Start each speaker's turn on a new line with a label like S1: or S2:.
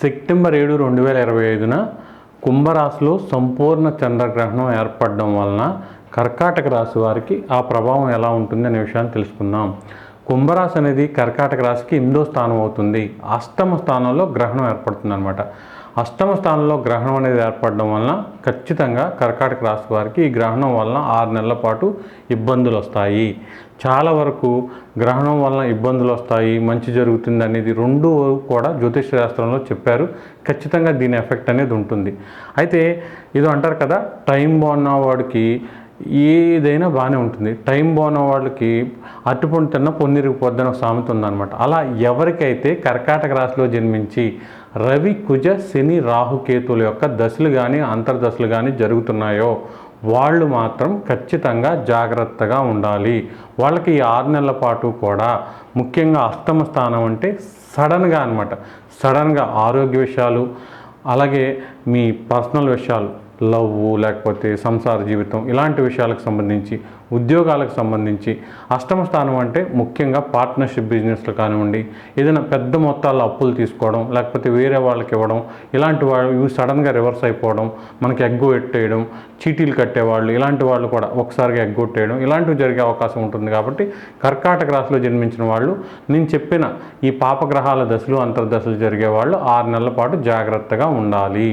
S1: September ఏడు రెండు వేల ఇరవై ఐదున కుంభరాశిలో సంపూర్ణ చంద్రగ్రహణం ఏర్పడడం వలన కర్కాటక రాశి వారికి ఆ ప్రభావం ఎలా ఉంటుంది అనే విషయాన్ని తెలుసుకుందాం. కుంభరాశి అనేది కర్కాటక రాశికి ఎనిమిదో స్థానం అవుతుంది. అష్టమ స్థానంలో గ్రహణం ఏర్పడుతుంది అనమాట అష్టమ స్థానంలో గ్రహణం అనేది ఏర్పడడం వలన ఖచ్చితంగా కర్కాటక రాశి వారికి ఈ గ్రహణం వలన ఆరు నెలల పాటు ఇబ్బందులు వస్తాయి. చాలా వరకు గ్రహణం వలన ఇబ్బందులు వస్తాయి మంచి జరుగుతుంది అనేది రెండు కూడా జ్యోతిష్ శాస్త్రంలో చెప్పారు. ఖచ్చితంగా దీని ఎఫెక్ట్ అనేది ఉంటుంది. అయితే ఇది అంటారు కదా టైం బాగున్న వాడికి ఏదైనా బాగానే ఉంటుంది. టైం బాగున్న వాళ్ళకి అట్టుపండు తిన్న పొన్నిరిగిపోద్దని ఒక సామెత ఉందన్నమాట. అలా ఎవరికైతే కర్కాటక రాశిలో జన్మించి రవి కుజ శని రాహుకేతుల యొక్క దశలు కానీ అంతర్దశలు కానీ జరుగుతున్నాయో వాళ్ళు మాత్రం ఖచ్చితంగా జాగ్రత్తగా ఉండాలి. వాళ్ళకి ఈ ఆరు నెలల పాటు కూడా ముఖ్యంగా అష్టమ స్థానం అంటే సడన్గా అనమాట సడన్గా ఆరోగ్య విషయాలు అలాగే మీ పర్సనల్ విషయాలు లవ్ లేకపోతే సంసార జీవితం ఇలాంటి విషయాలకు సంబంధించి ఉద్యోగాలకు సంబంధించి అష్టమ స్థానం అంటే ముఖ్యంగా పార్ట్నర్షిప్ బిజినెస్లు కానివ్వండి ఏదైనా పెద్ద మొత్తాల్లో అప్పులు తీసుకోవడం లేకపోతే వేరే వాళ్ళకి ఇవ్వడం ఇలాంటి వాళ్ళు ఇవి సడన్గా రివర్స్ అయిపోవడం మనకి ఎగ్గు పెట్టేయడం చీటీలు కట్టేవాళ్ళు ఇలాంటి వాళ్ళు కూడా ఒకసారిగా ఎగ్గొట్టేయడం ఇలాంటివి జరిగే అవకాశం ఉంటుంది కాబట్టి కర్కాటక రాశిలో జన్మించిన వాళ్ళు నేను చెప్పిన ఈ పాపగ్రహాల దశలు అంతర్దశలు జరిగే వాళ్ళు ఆరు నెలల పాటు జాగ్రత్తగా ఉండాలి.